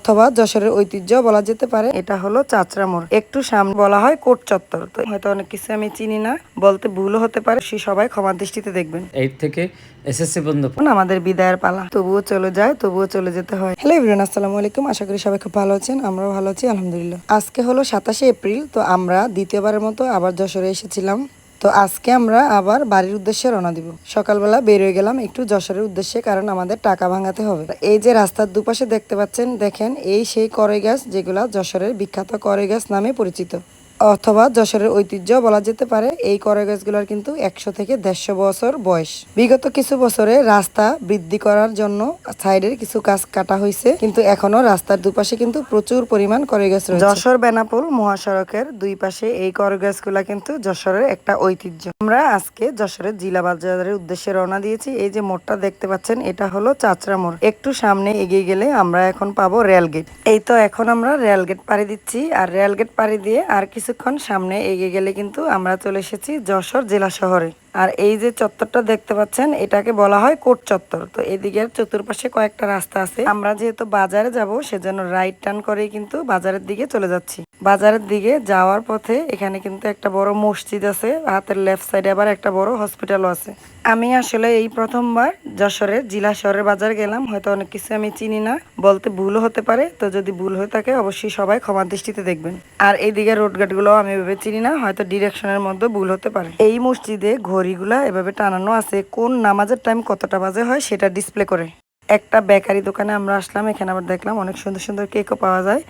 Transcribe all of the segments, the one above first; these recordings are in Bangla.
অথবা যশোরের ঐতিহ্য বলা যেতে পারে। এটা হলো চাচরা মোড়। একটু সামনে বলা হয় কোট চত্বর। তো হয়তো অনেক কিছু আমি চিনি না বলতে ভুলও হতে পারে। সে সবাই ক্ষমা দৃষ্টিতে দেখবেন। এইট থেকে এসএসসি এখন আমাদের বিদায়ের পালা। তবুও চলে যায় তবুও চলে যেতে হয়। হ্যালো ইব্রান আসসালামু আলাইকুম। আশা করি সবাই খুব ভালো আছেন। আমরাও ভালো আছি আলহামদুলিল্লাহ। আজকে হলো সাতাশে এপ্রিল তো আমরা দ্বিতীয়বারের মতো আবার যশোরে এসেছিলাম। তো আজকে আমরা আবার বাড়ির উদ্দেশ্যে রওনা দিব। সকালবেলা বের হয়ে গেলাম একটু যশোরের উদ্দেশ্যে কারণ আমাদের টাকা ভাঙাতে হবে। এই যে রাস্তার দুপাশে দেখতে পাচ্ছেন, দেখেন এই সেই করে গাছ যেগুলা যশোরের বিখ্যাত করে গাছ নামে পরিচিত। অথবা যশোরের ঐতিহ্য বলা যেতে পারে, এই কড়ই গাছগুলোর কিন্তু একশো থেকে দেড়শো বছর বয়স। বিগত কিছু বছরে রাস্তা বৃদ্ধি করার জন্য সাইডের কিছু গাছ কাটা হয়েছে, কিন্তু এখনও রাস্তার দুপাশে কিন্তু প্রচুর পরিমাণ কড়ই গাছ রয়েছে। যশোর বেনাপোল মহাসড়কের দুই পাশে এই কড়ই গাছগুলা কিন্তু যশোরের একটা ঐতিহ্য। আমরা আজকে যশোরের জিলা বাজারের উদ্দেশ্যে রওনা দিয়েছি। এই যে মোড়টা দেখতে পাচ্ছেন, এটা হলো চাচরা মোড়। একটু সামনে এগিয়ে গেলে আমরা এখন পাবো রেল গেট এই তো এখন আমরা রেল গেট পাড়ি দিচ্ছি, আর রেল গেট পাড়ি দিয়ে আর কিছুক্ষণ সামনে এগিয়ে গেলে কিন্তু আমরা চলে এসেছি যশোর জেলা শহরে। আর এই যে চত্বরটা দেখতে পাচ্ছেন, এটাকে বলা হয় কোট চত্বর। তো এদিকের চতুর্পাশে কয়েকটা রাস্তা আছে। আমরা যেহেতু বাজারে যাব, সেজন্য রাইট টার্ন করেই কিন্তু বাজারের দিকে চলে যাচ্ছি। বাজারের দিকে যাওয়ার পথে এখানে কিন্তু একটা বড় মসজিদ আছে, হাতের লেফট সাইডে আবার একটা বড় হসপিটালও আছে। আমি আসলে এই প্রথমবার যশোরের জেলা শহরের বাজার গেলাম। হয়তো অনেক কিছু আমি চিনি না, বলতে ভুলও হতে পারে। তো যদি ভুল হয়ে থাকে, অবশ্যই সবাই ক্ষমা দৃষ্টিতে দেখবেন। আর এই দিকের রোডঘাটগুলো আমি ভেবে চিনি না, হয়তো ডিরেকশনের মধ্যে ভুল হতে পারে। এই মসজিদে ঘড়িগুলা এভাবে টানানো আছে। কোন নামাজের টাইম কতটা বাজে হয় সেটা ডিসপ্লে করে। একটা বেকারি দোকানে আমরা আসলাম, এখানে আবার দেখলাম অনেক সুন্দর সুন্দর কেকও পাওয়া যায়।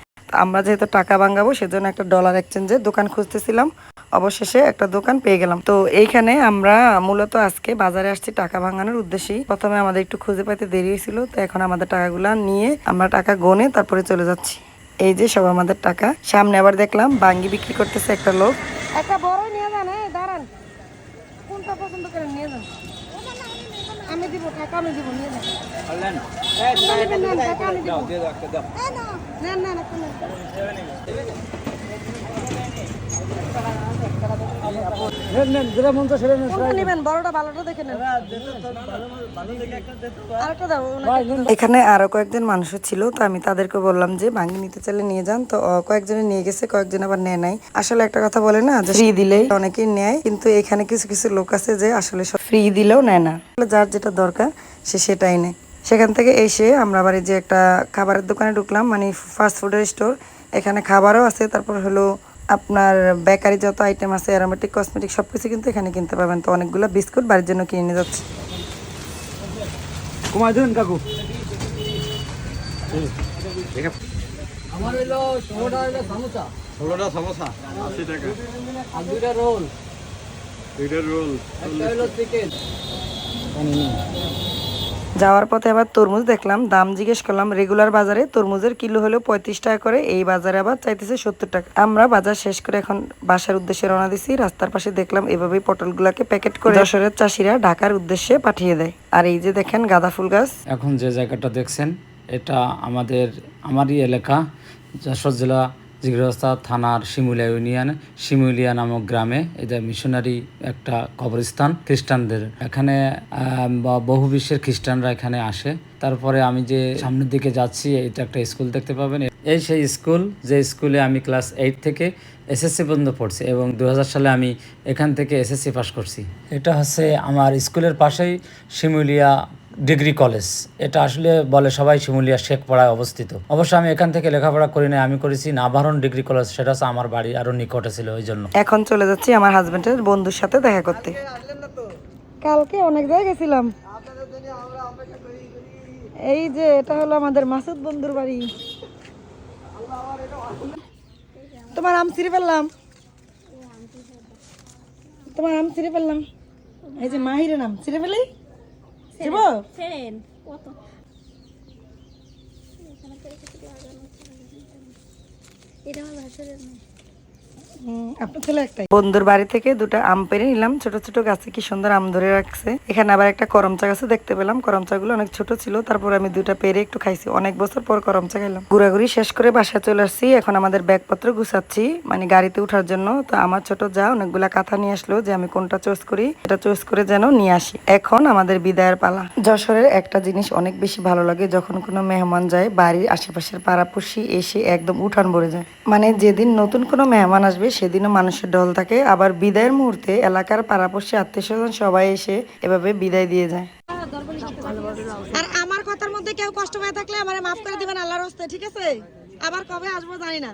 আমরা যেহেতু টাকা ভাঙাবো, সেজন্য একটা ডলার এক্সচেঞ্জের দোকান খুঁজতেছিলাম। অবশেষে একটা দোকান পেয়ে গেলাম। তো এইখানে আমরা মূলত আজকে বাজারে আসছি টাকা ভাঙানোর উদ্দেশ্যেই। প্রথমে আমাদের একটু খুঁজে পাইতে দেরি হয়েছিল, তো এখন আমাদের টাকাগুলা নিয়ে আমরা টাকা গনে তারপরে চলে যাচ্ছি। এই যে সব আমাদের টাকা। সামনে আবার দেখলাম বাঙ্গি বিক্রি করতেছে একটা লোক। একটা বড় নিয়ে দাঁড়ান। কোনটা পছন্দ করে নিয়ে যান আমি দিব টাকা আমি দিব নিয়ে যান না না টাকা আমি দিব। নেন, নেন, নেন। কোনটা নেবেন? বড়টা ভালোটা দেখে নেন। আরেকটা দাও এখানে আরও কয়েকজন মানুষ ছিল তো আমি তাদেরকে বললাম যে ভাঙ্গি নিতে চাইলে নিয়ে যান। তো কয়েকজনে নিয়ে গেছে কয়েকজন আবার নেয় নাই। আসলে একটা কথা বলে না যে ফ্রি দিলেই। অনেকেই নেয় কিন্তু এখানে কিছু কিছু লোক আছে যে আসলে ফ্রি দিলেও নেয় না। আসলে যার যেটা দরকার সে সেটাই নেয়। সেখান থেকে এসে আমরা আবার যে একটা খাবারের দোকানে ঢুকলাম মানে ফাস্ট ফুডের স্টোর এখানে খাবারও আছে তারপর হলো আপনার বেকারি যত আইটেম আছে অ্যারোমেটিক কসমেটিক সব কিছু কিন্তু এখানে কিনতে পাবেন তো অনেকগুলো বিস্কুট বাড়ির জন্য কিনে নিয়ে যাচ্ছি। কমাই কাকু। আমার হইল ষোলোটা হইল সামোসা। ষোলোটা সমোসা আশি টাকা। আর দুইটা রোল। দুইটার রোল একটা হইল চিকেন। যাওয়ার পথে আবার তরমুজ দেখলাম, দাম জিজ্ঞেস করলাম, রেগুলার বাজারে তরমুজের কিলো হলো পঁয়ত্রিশ টাকা করে, এই বাজারে আবার চাইতেছে সত্তর টাকা। আমরা বাজার শেষ করে এখন বাসার উদ্দেশ্যে রওনা দিছি, রাস্তার পাশে দেখলাম এভাবেই পটলগুলাকে প্যাকেট করে যশোরের চাষিরা ঢাকার উদ্দেশ্যে পাঠিয়ে দেয়। আর এই যে দেখেন গাঁদা ফুল গাছ। এখন যে জায়গাটা দেখছেন, এটা আমাদের, আমারই এলাকা, যশোর জেলা জিগরস্তা থানার শিমুলিয়া ইউনিয়ন, শিমুলিয়া নামক গ্রামে এটা মিশনারি একটা কবরস্থান খ্রিস্টানদের। এখানে বহু বিশ্বের খ্রিস্টানরা এখানে আসে। তারপরে আমি যে সামনের দিকে যাচ্ছি, এটা একটা স্কুল দেখতে পাবেন। এই সেই স্কুল, যে স্কুলে আমি ক্লাস এইট থেকে এসএসসি পর্যন্ত পড়ছি এবং দু হাজার সালে আমি এখান থেকে এসএসসি পাস করছি। এটা হচ্ছে আমার স্কুলের পাশেই শিমুলিয়া ডিগ্রি কলেজ। এটা আসলে বলে সবাই শিমুলিয়া শেখপাড়ায় অবস্থিত। অবশ্য আমি এখান থেকে লেখাপড়া করি না আমি করেছি নাভারণ ডিগ্রি কলেজ, সেটা হচ্ছে আমার বাড়ি আরও নিকটে ছিল ওই জন্য এখন চলে যাচ্ছি আমার হাজবেন্ডের বন্ধুর সাথে দেখা করতে। কালকে অনেক জায়গায় গেছিলাম এই যে, এটা হলো আমাদের মাসুদ বন্ধুর বাড়ি। তোমার আম ছিঁড়ে ফেললাম। তোমার আম ছিঁড়ে ফেললাম। এই যে মাহিরের নাম ছিঁড়ে ফেলি? ছিড়ব ফেরেন কত এটা আমার ভাষার বন্ধুর বাড়ি থেকে দুটো আম পেরে নিলাম। ছোট ছোট গাছে কি সুন্দর আম ধরে রাখছে। এখানে আবার একটা করমচা গাছে দেখতে পেলাম। করমচা গুলো অনেক ছোট ছিল, তারপর আমি দুটা পেরে একটু খাইছি। অনেক বছর পর করমচা খাইলাম। ঘুরাঘুরি শেষ করে বাসায় চলে আসছি। এখন আমাদের ব্যাগপত্র গুছাচ্ছি মানে গাড়িতে ওঠার জন্য। তো আমার ছোট যা, অনেকগুলা কাঁথা নিয়ে আসলো যে আমি কোনটা চয়েস করি এটা চয়েস করে যেন নিয়ে আসি। এখন আমাদের বিদায়ের পালা। যশোরের একটা জিনিস অনেক বেশি ভালো লাগে, যখন কোনো মেহমান যায়, বাড়ির আশেপাশের পাড়াপড়শি এসে একদম উঠান ভরে যায়। মানে যেদিন নতুন কোনো মেহমান আসবে সেদিনও মানুষের ঢল থাকে। আবার বিদায়ের মুহূর্তে এলাকার পাড়াপড়শি আত্মীয় স্বজন সবাই এসে এভাবে বিদায় দিয়ে যায়। আর আমার কথার মধ্যে কেউ কষ্ট পেয়ে থাকলে আমার মাফ করে দিবেন আল্লাহর হস্তে ঠিক আছে? আবার কবে আসব জানি না।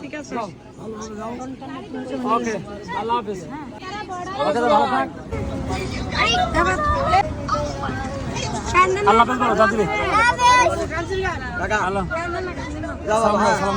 ঠিক আছে। ওকে আল্লাহ হাফেজ। আল্লাহ হাফেজ। বলো দাদি দাও সালাম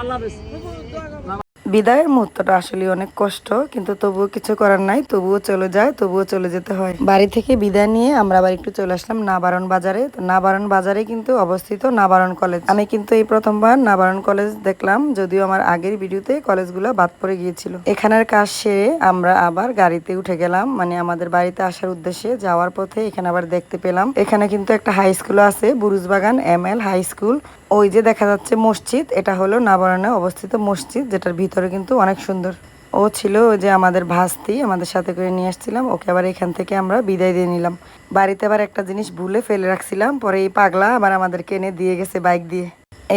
আল্লাহ হাফেজ। বিদায়ের মুহূর্তটা আসলে অনেক কষ্ট, কিন্তু তবুও কিছু করার নাই, তবুও চলে যায়, তবুও চলে যেতে হয়। বাড়ি থেকে বিদায় নিয়ে আমরা আবার একটু চলে আসলাম নাবারণ বাজারে। তো নাবারণ বাজারে কিন্তু অবস্থিত নাবারণ কলেজ। আমি কিন্তু এই প্রথমবার নাবারণ কলেজ দেখলাম, যদিও আমার আগের ভিডিওতে কলেজগুলো বাদ পড়ে গিয়েছিল। এখানের কাজ সেরে আমরা আবার গাড়িতে উঠে গেলাম মানে আমাদের বাড়িতে আসার উদ্দেশ্যে যাওয়ার পথে এখানে আবার দেখতে পেলাম। এখানে কিন্তু একটা হাই স্কুল আছে, Burujbagan M L high school ওই যে দেখা যাচ্ছে মসজিদ, এটা হলো নাবারণে অবস্থিত মসজিদ, যেটার ভিতরে কিন্তু অনেক সুন্দর। ও ছিল যে আমাদের ভাস্তি, আমাদের সাথে করে নিয়ে আসছিলাম, ওকে আবার এখান থেকে আমরা বিদায় দিয়ে নিলাম। বাড়িতে আবার একটা জিনিস ভুলে ফেলে রাখছিলাম, পরে এই পাগলা আবার আমাদেরকে এনে দিয়ে গেছে বাইক দিয়ে।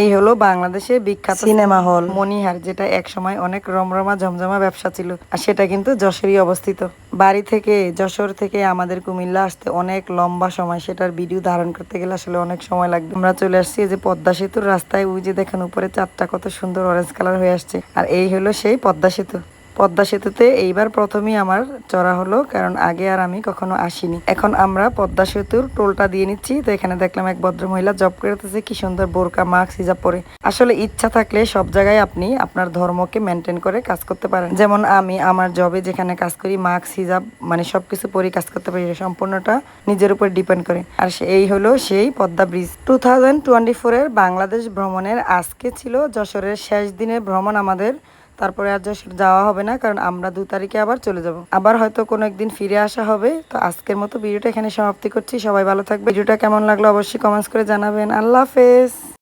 এই হলো বাংলাদেশের বিখ্যাত সিনেমা হল। মনিহার যেটা এক সময় অনেক রমরমা জমজমা ব্যবসা ছিল। আর সেটা কিন্তু যশোরই অবস্থিত। বাড়ি থেকে যশোর থেকে আমাদের কুমিল্লা আসতে অনেক লম্বা সময় সেটার ভিডিও ধারণ করতে গেলে আসলে অনেক সময় লাগবে। আমরা চলে আসছি যে পদ্মা সেতুর রাস্তায় ওই যে দেখেন উপরে চারটা কত সুন্দর অরেঞ্জ কালার হয়ে আসছে। আর এই হলো সেই পদ্মা সেতু। পদ্মা সেতুতে এইবার প্রথমেই আমার চড়া হলো, কারণ আগে আর আমি কখনো আসিনি। এখন আমরা পদ্মা সেতুর টোলটা দিয়ে নিচ্ছি, তো এখানে দেখলাম এক ভদ্র মহিলা জব করতেছে, কি সুন্দর বোরকা, মাস্ক, হিজাব পরে। আসলে ইচ্ছা থাকলে সব জায়গায় আপনি আপনার ধর্মকে মেনটেন করে কাজ করতে পারেন। যেমন আমি আমার জবে যেখানে কাজ করি, মাস্ক, হিজাব মানে সবকিছু পরে কাজ করতে পারি সম্পূর্ণটা নিজের উপর ডিপেন্ড করে। আর এই হলো সেই Padma bridge two thousand twenty ফোরের বাংলাদেশ ভ্রমণের আজকে ছিল যশোরের শেষ দিনের ভ্রমণ আমাদের তারপরে আর যাওয়া হবে না, কারণ আমরা দু তারিখে আবার চলে যাব। আবার হয়তো কোনো একদিন ফিরে আসা হবে। তো আজকের মতো ভিডিওটা এখানে সমাপ্তি করছি। সবাই ভালো থাকবে ভিডিওটা কেমন লাগল অবশ্যই কমেন্টস করে জানাবেন। আল্লাহ হাফেজ।